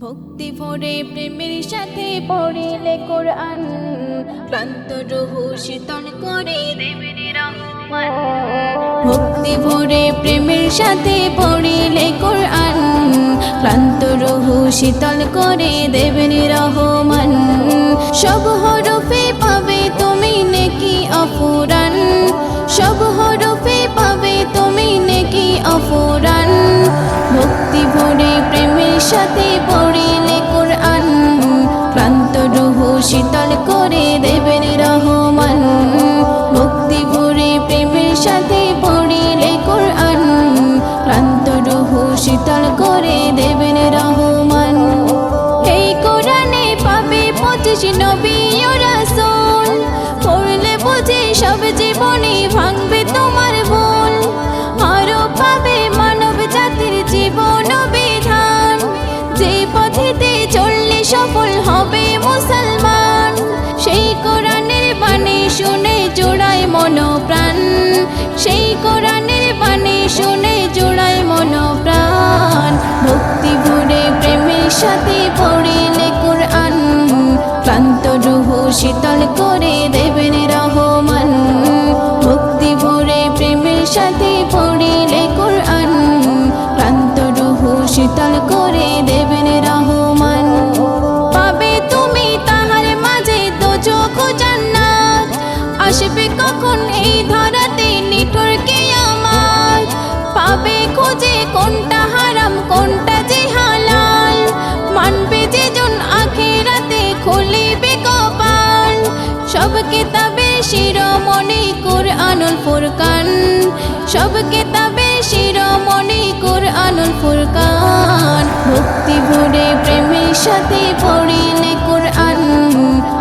ভক্তি ভরে প্রেমের সাথে পড়িলে কোরআন। ক্লান্ত রহু শীতল করে দেবের রহমান। ভক্তি ভরে প্রেমের সাথে পড়িলে কোরআন। ক্লান্ত রহু শীতল করে দেবেন রহমান। সব হরফে পাবে শীতল করে দেবেন রহমান। ভক্তি ভরে প্রেমের সাথে পড়িলে কোরআন। ক্লান্ত রুহ শীতল করে দেবেন রহমান। এই কোরআনে পাবে পঁচিশ নবী ও রাসূল। পড়লে বুঝে সব জীবনে ভাঙবে তোমার ভুল। আরও পাবে মানব জাতির জীবন বিধান যে পথেতে সেই কোরআনের বাণী শুনে জোড়ায় মনোপ্রাণ। ভক্তি ভরে প্রেমের সাথে পড়িলে কোরআন। ক্লান্ত রুহ শীতল করে দেবেন রহমান কিতাবে শিরোমণি কুরআনুল ফুরকান। সব কিতাবে শিরোমণি কুরআনুল ফুরকান। ভক্তি ভরে, প্রেমের সাথে পড়িলে কোরআন।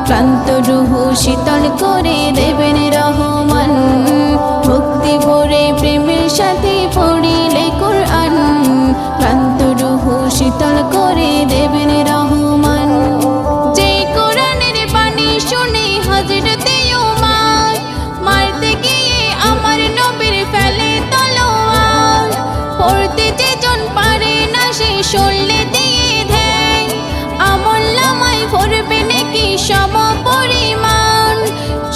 ক্লান্ত রুহ শীতল করে দেবেন রহমান শুনলে দিয়ে দেয়। আমল নামায় ভরবে নাকি সম পরিমাণ।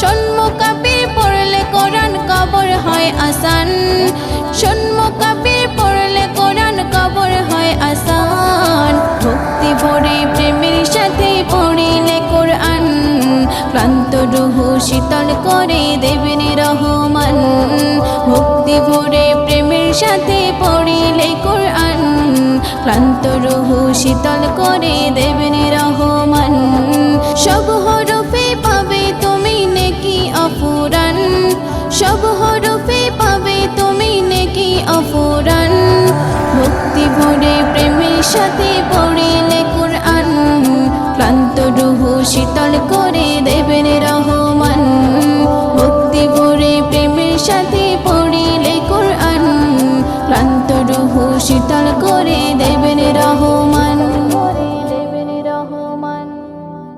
সন্মুখাবির পড়লে কোরআন কবর হয় আসান। সন্মুখাবির পড়লে কোরআন কবর হয় আসান। ভক্তি ভরে প্রেমের সাথে পড়িলে কোরআন। ক্লান্ত রুহ শীতল করে দেবেন রহমান। ভক্তি ভরে প্রেমের সাথে ক্লান্ত রহু শীতল করে দেবেন রহমান। সব হরফে পাবে তুমি নাকি অফুরান। সব হরফে পাবে তুমি নাকি অফুরান। ভক্তি ভরে প্রেমের সাথে রুহু শীতল করে দেবেন রহমান